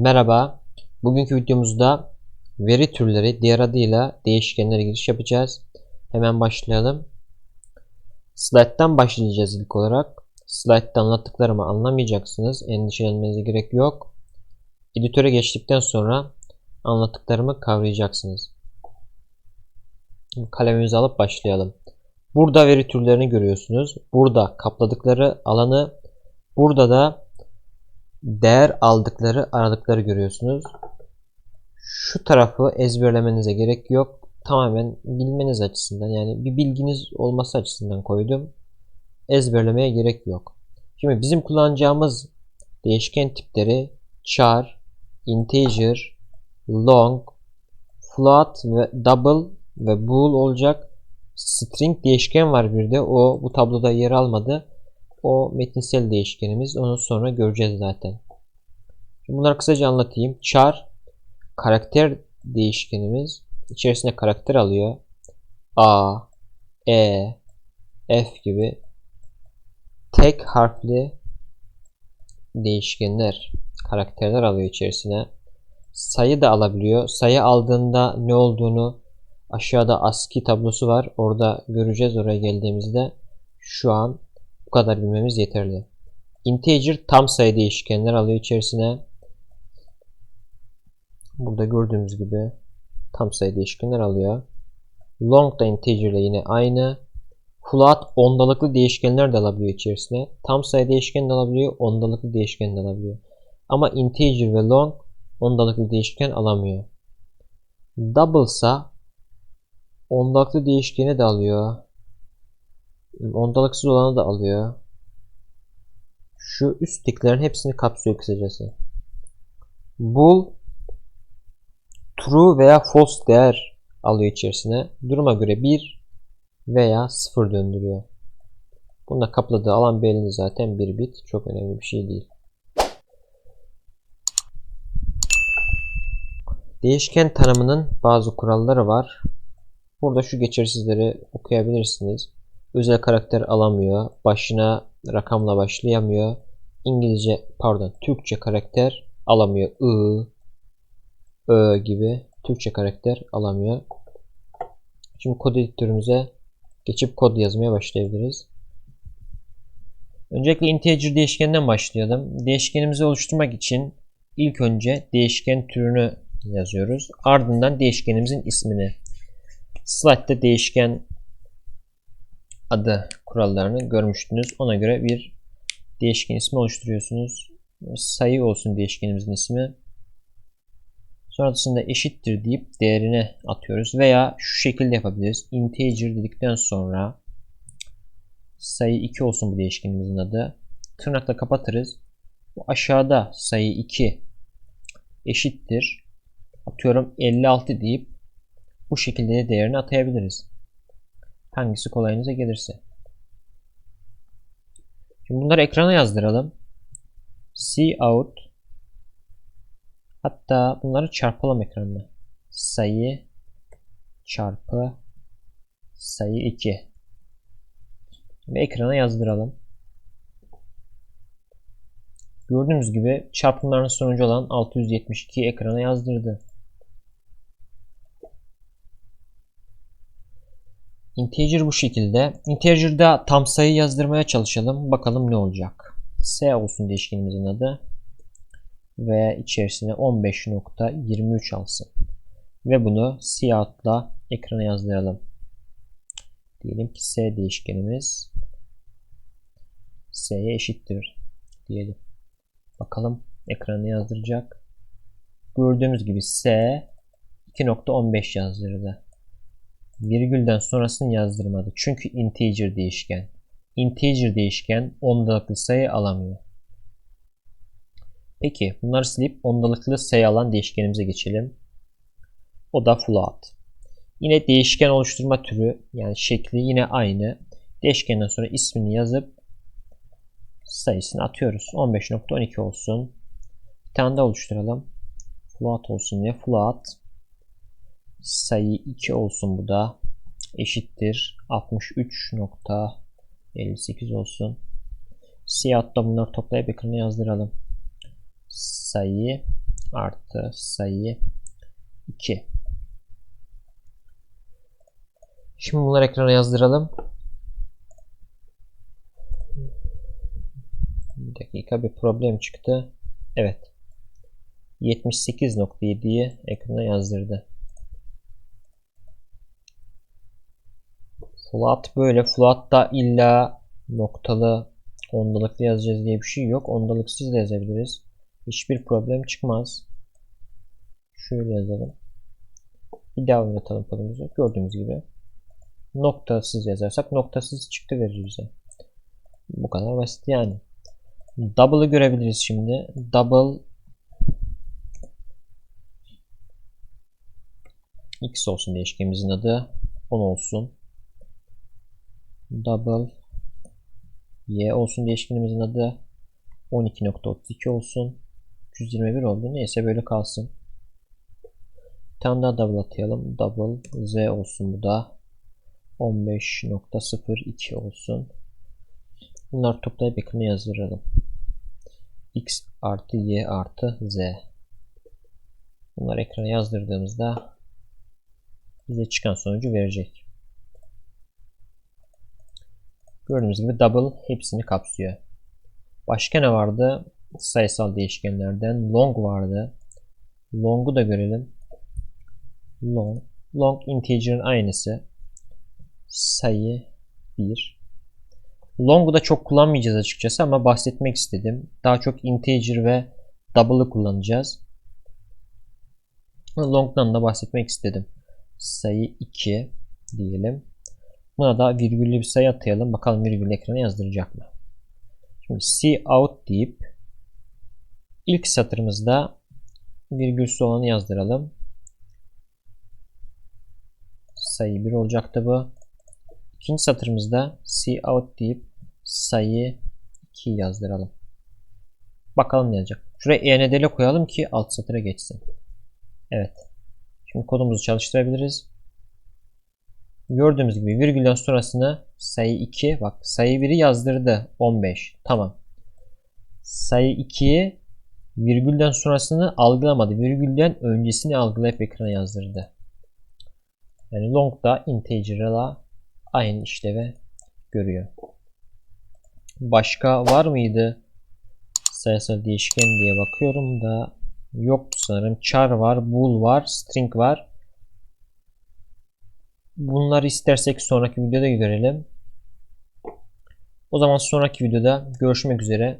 Merhaba. Bugünkü videomuzda veri türleri diğer adıyla değişkenlere giriş yapacağız. Hemen başlayalım. Slide'dan başlayacağız ilk olarak. Slide'da anlattıklarımı anlamayacaksınız. Endişelenmenize gerek yok. Editöre geçtikten sonra anlattıklarımı kavrayacaksınız. Kalemimizi alıp başlayalım. Burada veri türlerini görüyorsunuz. Burada kapladıkları alanı, burada da değer aldıkları aralıkları görüyorsunuz. Şu tarafı ezberlemenize gerek yok. Tamamen bilmeniz açısından yani bir bilginiz olması açısından koydum. Ezberlemeye gerek yok. Şimdi bizim kullanacağımız değişken tipleri char, integer, long, float ve double ve bool olacak. String değişken var bir de. O bu tabloda yer almadı. O metinsel değişkenimiz. Onu sonra göreceğiz zaten. Bunları kısaca anlatayım. Char karakter değişkenimiz. içerisinde karakter alıyor. A, E, F gibi tek harfli değişkenler, karakterler alıyor içerisine. Sayı da alabiliyor. Sayı aldığında ne olduğunu aşağıda ASCII tablosu var. Orada göreceğiz oraya geldiğimizde. Şu an bu kadar bilmemiz yeterli. Integer tam sayı değişkenler alıyor içerisine. Burada gördüğümüz gibi tam sayı değişkenler alıyor. Long da integer ile yine aynı. Float ondalıklı değişkenler de alabiliyor içerisine. Tam sayı değişken de alabiliyor, ondalıklı değişken de alabiliyor. Ama integer ve long ondalıklı değişken alamıyor. Double ise ondalıklı değişkeni de alıyor. Ondalıksız olanı da alıyor. Şu üsttekilerin hepsini kapsıyor kısacası. Bool true veya false değer alıyor içerisine. Duruma göre 1 veya 0 döndürüyor. Bunda kapladığı alan belli zaten bir bit. Çok önemli bir şey değil. Değişken tanımının bazı kuralları var. Burada şu geçersizleri okuyabilirsiniz. Özel karakter alamıyor. Başına rakamla başlayamıyor. İngilizce pardon Türkçe karakter alamıyor. I, Ö gibi Türkçe karakter alamıyor. Şimdi kod editörümüze geçip kod yazmaya başlayabiliriz. Öncelikle integer değişkenden başlayalım. Değişkenimizi oluşturmak için ilk önce değişken türünü yazıyoruz. Ardından değişkenimizin ismini. Slide'de değişken adı kurallarını görmüştünüz. Ona göre bir değişken ismi oluşturuyorsunuz. Sayı olsun değişkenimizin ismi. Sonrasında eşittir deyip değerine atıyoruz. Veya şu şekilde yapabiliriz. Integer dedikten sonra sayı 2 olsun bu değişkenimizin adı. Tırnakla kapatırız. Bu aşağıda sayı 2 eşittir. Atıyorum 56 deyip bu şekilde de değerini atayabiliriz. Hangisi kolayınıza gelirse. Şimdi bunları ekrana yazdıralım. Cout Hatta bunları çarpalım ekranda. Sayı çarpı sayı 2 ve ekrana yazdıralım. Gördüğünüz gibi çarpımların sonucu olan 672 ekrana yazdırdı. Integer bu şekilde. Integer'da tam sayı yazdırmaya çalışalım. Bakalım ne olacak. S olsun değişkenimizin adı. Ve içerisine 15.23 alsın. Ve bunu cout'la ekrana yazdıralım. Diyelim ki S değişkenimiz S'ye eşittir diyelim. Bakalım ekranı yazdıracak. Gördüğümüz gibi S 2.15 yazdırdı virgülden sonrasını yazdırmadı. Çünkü integer değişken. Integer değişken ondalıklı sayı alamıyor. Peki bunları silip ondalıklı sayı alan değişkenimize geçelim. O da float. Yine değişken oluşturma türü yani şekli yine aynı. Değişkenden sonra ismini yazıp sayısını atıyoruz. 15.12 olsun. Bir tane daha oluşturalım. Float olsun diye float sayı 2 olsun bu da eşittir 63.58 olsun. Siyahta bunları toplayıp ekrana yazdıralım. Sayı artı sayı 2. Şimdi bunları ekrana yazdıralım. Bir dakika bir problem çıktı. Evet. 78.7'yi ekrana yazdırdı. Float böyle. Float'ta illa noktalı ondalıklı yazacağız diye bir şey yok. Ondalıksız da yazabiliriz. Hiçbir problem çıkmaz. Şöyle yazalım. Bir daha oynatalım kodumuzu. Gördüğümüz gibi. Noktasız yazarsak noktasız çıktı verir bize. Bu kadar basit yani. Double'ı görebiliriz şimdi. Double x olsun değişkenimizin adı. 10 olsun. Double y olsun değişkenimizin adı. 12.32 olsun. 321 oldu. Neyse böyle kalsın. Bir tane daha double atayalım. Double z olsun bu da. 15.02 olsun. Bunları toplayıp ekrana yazdıralım. x artı y artı z. Bunları ekrana yazdırdığımızda bize çıkan sonucu verecek. Gördüğünüz gibi double hepsini kapsıyor. Başka ne vardı? Sayısal değişkenlerden long vardı. Long'u da görelim. Long. Long integer'ın aynısı. Sayı 1. Long'u da çok kullanmayacağız açıkçası ama bahsetmek istedim. Daha çok integer ve double'ı kullanacağız. Long'dan da bahsetmek istedim. Sayı 2 diyelim. Buna da virgüllü bir sayı atayalım. Bakalım virgül ekrana yazdıracak mı? Şimdi C out deyip ilk satırımızda virgülsüz olanı yazdıralım. Sayı 1 olacaktı bu. İkinci satırımızda C out deyip sayı 2 yazdıralım. Bakalım ne yazacak. Şuraya END'le koyalım ki alt satıra geçsin. Evet. Şimdi kodumuzu çalıştırabiliriz. Gördüğümüz gibi virgülden sonrasını sayı 2 bak sayı 1'i yazdırdı 15 tamam. Sayı 2'yi virgülden sonrasını algılamadı. Virgülden öncesini algılayıp ekrana yazdırdı. Yani long da integer'la aynı işlevi görüyor. Başka var mıydı? Sayısal değişken diye bakıyorum da yok sanırım. Char var bool var string var Bunları istersek sonraki videoda görelim. O zaman sonraki videoda görüşmek üzere.